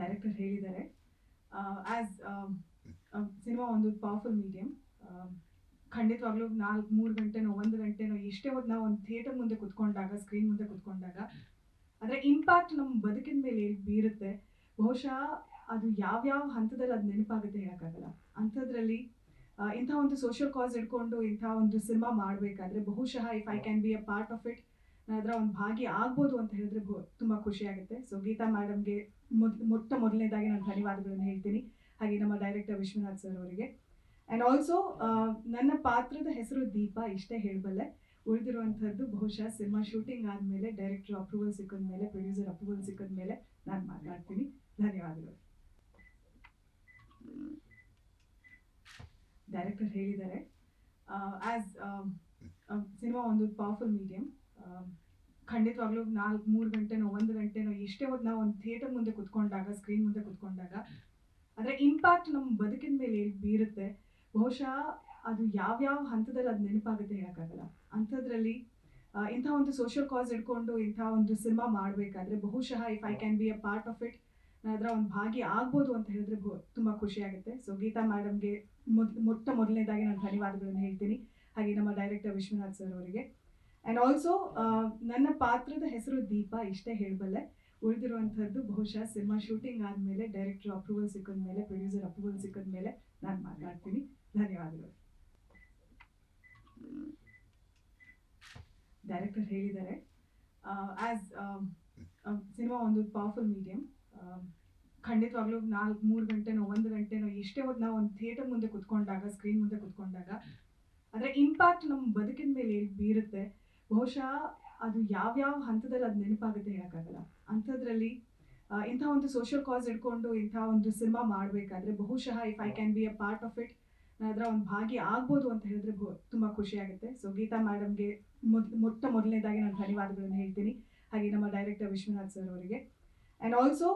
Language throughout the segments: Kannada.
ಡೈರೆಕ್ಟರ್ ಹೇಳಿದ್ದಾರೆ. ಆ್ಯಸ್ ಸಿನಿಮಾ ಒಂದು ಪವರ್ಫುಲ್ ಮೀಡಿಯಂ ಖಂಡಿತವಾಗ್ಲೂ ನಾಲ್ಕು ಮೂರು ಗಂಟೆನೋ ಒಂದು ಗಂಟೆನೋ ಎಷ್ಟೇ ಹೊತ್ತು ನಾವು ಒಂದು ಥಿಯೇಟರ್ ಮುಂದೆ ಕುತ್ಕೊಂಡಾಗ ಸ್ಕ್ರೀನ್ ಮುಂದೆ ಕುತ್ಕೊಂಡಾಗ, ಅದರ ಇಂಪ್ಯಾಕ್ಟ್ ನಮ್ಮ ಬದುಕಿನ ಮೇಲೆ ಬೀರುತ್ತೆ, ಬಹುಶಃ ಅದು ಯಾವ್ಯಾವ ಹಂತದಲ್ಲಿ ಅದು ನೆನಪಾಗುತ್ತೆ ಹೇಳೋಕ್ಕಾಗಲ್ಲ. ಅಂಥದ್ರಲ್ಲಿ ಇಂಥ ಒಂದು ಸೋಷಿಯಲ್ ಕಾಸ್ ಇಟ್ಕೊಂಡು ಇಂಥ ಒಂದು ಸಿನಿಮಾ ಮಾಡಬೇಕಾದ್ರೆ ಬಹುಶಃ if I can be a part of it ಅದರ ಒಂದು ಭಾಗಿ ಆಗ್ಬೋದು ಅಂತ ಹೇಳಿದ್ರೆ ತುಂಬಾ ತುಂಬ ಖುಷಿಯಾಗುತ್ತೆ ಸೊ ಗೀತಾ ಮೇಡಮ್ಗೆ ಮೊಟ್ಟ ಮೊದಲನೇದಾಗಿ ನಾನು ಧನ್ಯವಾದಗಳನ್ನು ಹೇಳ್ತೀನಿ. ಹಾಗೆ ನಮ್ಮ ಡೈರೆಕ್ಟರ್ ವಿಶ್ವನಾಥ್ ಸರ್ ಅವರಿಗೆ. ಆ್ಯಂಡ್ ಆಲ್ಸೋ ನನ್ನ ಪಾತ್ರದ ಹೆಸರು ದೀಪ, ಇಷ್ಟೇ ಹೇಳಬಲ್ಲೆ. ಉಳಿದಿರುವಂಥದ್ದು ಬಹುಶಃ ಸಿನಿಮಾ ಶೂಟಿಂಗ್ ಆದಮೇಲೆ ಡೈರೆಕ್ಟರ್ ಅಪ್ರೂವಲ್ ಸಿಕ್ಕಿದ ಮೇಲೆ ಪ್ರೊಡ್ಯೂಸರ್ ಅಪ್ರೂವಲ್ ಸಿಕ್ಕಿದ್ಮೇಲೆ ನಾನು ಮಾತಾಡ್ತೀನಿ. ಧನ್ಯವಾದಗಳು. ಡೈರೆಕ್ಟರ್ ಹೇಳಿದ್ದಾರೆ. ಆ್ಯಸ್ ಸಿನಿಮಾ ಒಂದು ಪವರ್ಫುಲ್ ಮೀಡಿಯಂ ಖಂಡಿತವಾಗ್ಲೂ ನಾಲ್ಕು, ಮೂರು ಗಂಟೆನೋ, ಒಂದು ಗಂಟೆನೋ, ಎಷ್ಟೇ ಹೊತ್ತು ನಾವು ಒಂದು ಥಿಯೇಟರ್ ಮುಂದೆ ಕುತ್ಕೊಂಡಾಗ ಸ್ಕ್ರೀನ್ ಮುಂದೆ ಕುತ್ಕೊಂಡಾಗ ಅದರ ಇಂಪ್ಯಾಕ್ಟ್ ನಮ್ಮ ಬದುಕಿನ ಮೇಲೆ ಬೀರುತ್ತೆ, ಬಹುಶಃ ಅದು ಯಾವ್ಯಾವ ಹಂತದಲ್ಲಿ ಅದು ನೆನಪಾಗುತ್ತೆ ಹೇಳೋಕ್ಕಾಗಲ್ಲ. ಅಂಥದ್ರಲ್ಲಿ ಇಂಥ ಒಂದು ಸೋಷಿಯಲ್ ಕಾಸ್ ಇಟ್ಕೊಂಡು ಇಂಥ ಒಂದು ಸಿನಿಮಾ ಮಾಡಬೇಕಾದ್ರೆ ಬಹುಶಃ if I can be a part of it ಅದರ ಒಂದು ಭಾಗಿ ಆಗ್ಬೋದು ಅಂತ ಹೇಳಿದ್ರೆ ತುಂಬ ತುಂಬ ಖುಷಿಯಾಗುತ್ತೆ ಸೊ ಗೀತಾ ಮೇಡಮ್ಗೆ ಮೊದ್, ಮೊಟ್ಟ ಮೊದಲನೇದಾಗಿ ನಾನು ಧನ್ಯವಾದಗಳನ್ನು ಹೇಳ್ತೀನಿ. ಹಾಗೆ ನಮ್ಮ ಡೈರೆಕ್ಟರ್ ವಿಶ್ವನಾಥ್ ಸರ್ ಅವರಿಗೆ. ಆ್ಯಂಡ್ ಆಲ್ಸೋ ನನ್ನ ಪಾತ್ರದ ಹೆಸರು ದೀಪ ಇಷ್ಟೇ ಹೇಳಬಲ್ಲೆ. ಉಳಿದಿರುವಂಥದ್ದು ಬಹುಶಃ ಸಿನಿಮಾ ಶೂಟಿಂಗ್ ಆದಮೇಲೆ ಡೈರೆಕ್ಟರ್ ಅಪ್ರೂವಲ್ ಸಿಕ್ಕಿದ ಮೇಲೆ ಪ್ರೊಡ್ಯೂಸರ್ ಅಪ್ರೂವಲ್ ಸಿಕ್ಕಿದ ಮೇಲೆ ನಾನು ಮಾತಾಡ್ತೀನಿ. ಧನ್ಯವಾದಗಳು. ಡೈರೆಕ್ಟರ್ ಹೇಳಿದ್ದಾರೆ. ಆ್ಯಸ್ ಸಿನಿಮಾ ಒಂದು ಪವರ್ಫುಲ್ ಮೀಡಿಯಮ್ ಖಂಡಿತವಾಗ್ಲೂ ನಾಲ್ಕು, ಮೂರು ಗಂಟೆನೋ, ಒಂದು ಗಂಟೆನೋ ಎಷ್ಟೇ ಹೊತ್ತು ನಾವು ಒಂದು ಥಿಯೇಟರ್ ಮುಂದೆ ಕುತ್ಕೊಂಡಾಗ ಸ್ಕ್ರೀನ್ ಮುಂದೆ ಕುತ್ಕೊಂಡಾಗ ಅದರ ಇಂಪ್ಯಾಕ್ಟ್ ನಮ್ಮ ಬದುಕಿನ ಮೇಲೆ ಬೀರುತ್ತೆ. ಬಹುಶಃ ಅದು ಯಾವ್ಯಾವ ಹಂತದಲ್ಲಿ ಅದು ನೆನಪಾಗುತ್ತೆ ಹೇಳೋಕ್ಕಾಗಲ್ಲ. ಅಂಥದ್ರಲ್ಲಿ ಇಂಥ ಒಂದು ಸೋಷಿಯಲ್ ಕಾಸ್ ಇಟ್ಕೊಂಡು ಇಂಥ ಒಂದು ಸಿನಿಮಾ ಮಾಡಬೇಕಾದ್ರೆ ಬಹುಶಃ if I can be a part of it ಅದರ ಒಂದು ಭಾಗಿ ಆಗ್ಬೋದು ಅಂತ ಹೇಳಿದ್ರೆ ತುಂಬ ಖುಷಿಯಾಗುತ್ತೆ ಸೊ ಗೀತಾ ಮೇಡಮ್ಗೆ ಮೊದ್, ಮೊಟ್ಟ ಮೊದಲನೇದಾಗಿ ನಾನು ಧನ್ಯವಾದಗಳನ್ನು ಹೇಳ್ತೀನಿ. ಹಾಗೆ ನಮ್ಮ ಡೈರೆಕ್ಟರ್ ವಿಶ್ವನಾಥ್ ಸರ್ ಅವರಿಗೆ. ಆ್ಯಂಡ್ ಆಲ್ಸೋ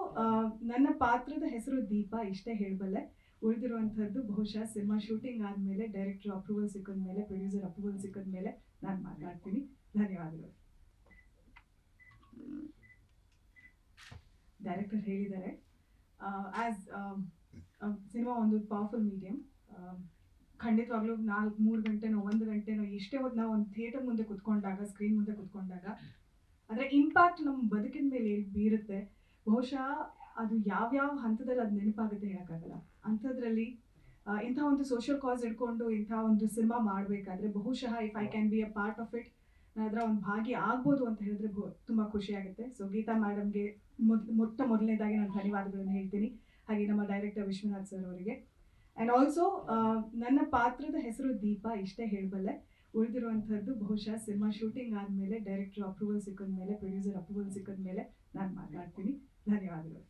ನನ್ನ ಪಾತ್ರದ ಹೆಸರು ದೀಪ, ಇಷ್ಟೇ ಹೇಳಬಲ್ಲೆ. ಉಳಿದಿರುವಂಥದ್ದು ಬಹುಶಃ ಸಿನಿಮಾ ಶೂಟಿಂಗ್ ಆದಮೇಲೆ ಡೈರೆಕ್ಟರ್ ಅಪ್ರೂವಲ್ ಸಿಕ್ಕಿದ್ಮೇಲೆ ಪ್ರೊಡ್ಯೂಸರ್ ಅಪ್ರೂವಲ್ ಸಿಕ್ಕಿದ್ಮೇಲೆ ನಾನು ಮಾತಾಡ್ತೀನಿ. ಧನ್ಯವಾದಗಳು. ಡೈರೆಕ್ಟರ್ ಹೇಳಿದ್ದಾರೆ. ಆಸ್ ಸಿನಿಮಾ ಒಂದು ಪವರ್ಫುಲ್ ಮೀಡಿಯಂ ಖಂಡಿತವಾಗ್ಲೂ ನಾಲ್ಕು ಮೂರು ಗಂಟೆನೋ ಒಂದು ಗಂಟೆನೋ ಎಷ್ಟೇ ಹೊತ್ತು ನಾವು ಒಂದು ಥಿಯೇಟರ್ ಮುಂದೆ ಕುತ್ಕೊಂಡಾಗ ಸ್ಕ್ರೀನ್ ಮುಂದೆ ಕುತ್ಕೊಂಡಾಗ, ಅದರ ಇಂಪ್ಯಾಕ್ಟ್ ನಮ್ಮ ಬದುಕಿನ ಮೇಲೆ ಬೀರುತ್ತೆ, ಬಹುಶಃ ಅದು ಯಾವ್ಯಾವ ಹಂತದಲ್ಲಿ ಅದು ನೆನಪಾಗುತ್ತೆ ಹೇಳೋಕ್ಕಾಗಲ್ಲ. ಅಂಥದ್ರಲ್ಲಿ ಇಂಥ ಒಂದು ಸೋಷಿಯಲ್ ಕಾಸ್ ಇಟ್ಕೊಂಡು ಇಂಥ ಒಂದು ಸಿನಿಮಾ ಮಾಡಬೇಕಾದ್ರೆ ಬಹುಶಃ if I can be a part of it ಅದರ ಒಂದು ಭಾಗಿ ಆಗ್ಬೋದು ಅಂತ ಹೇಳಿದ್ರೆ ತುಂಬ ಖುಷಿಯಾಗುತ್ತೆ. ಸೊ ಗೀತಾ ಮೇಡಮ್ಗೆ ಮೊಟ್ಟ ಮೊದಲನೇದಾಗಿ ನಾನು ಧನ್ಯವಾದಗಳನ್ನು ಹೇಳ್ತೀನಿ. ಹಾಗೆ ನಮ್ಮ ಡೈರೆಕ್ಟರ್ ವಿಶ್ವನಾಥ್ ಸರ್ ಅವರಿಗೆ. ಆ್ಯಂಡ್ ಆಲ್ಸೋ ನನ್ನ ಪಾತ್ರದ ಹೆಸರು ದೀಪ, ಇಷ್ಟೇ ಹೇಳಬಲ್ಲೆ. ಉಳಿದಿರುವಂಥದ್ದು ಬಹುಶಃ ಸಿನಿಮಾ ಶೂಟಿಂಗ್ ಆದಮೇಲೆ ಡೈರೆಕ್ಟರ್ ಅಪ್ರೂವಲ್ ಸಿಕ್ಕಿದ್ಮೇಲೆ ಪ್ರೊಡ್ಯೂಸರ್ ಅಪ್ರೂವಲ್ ಸಿಕ್ಕಿದ್ಮೇಲೆ ನಾನು ಮಾತಾಡ್ತೀನಿ. ಧನ್ಯವಾದಗಳು.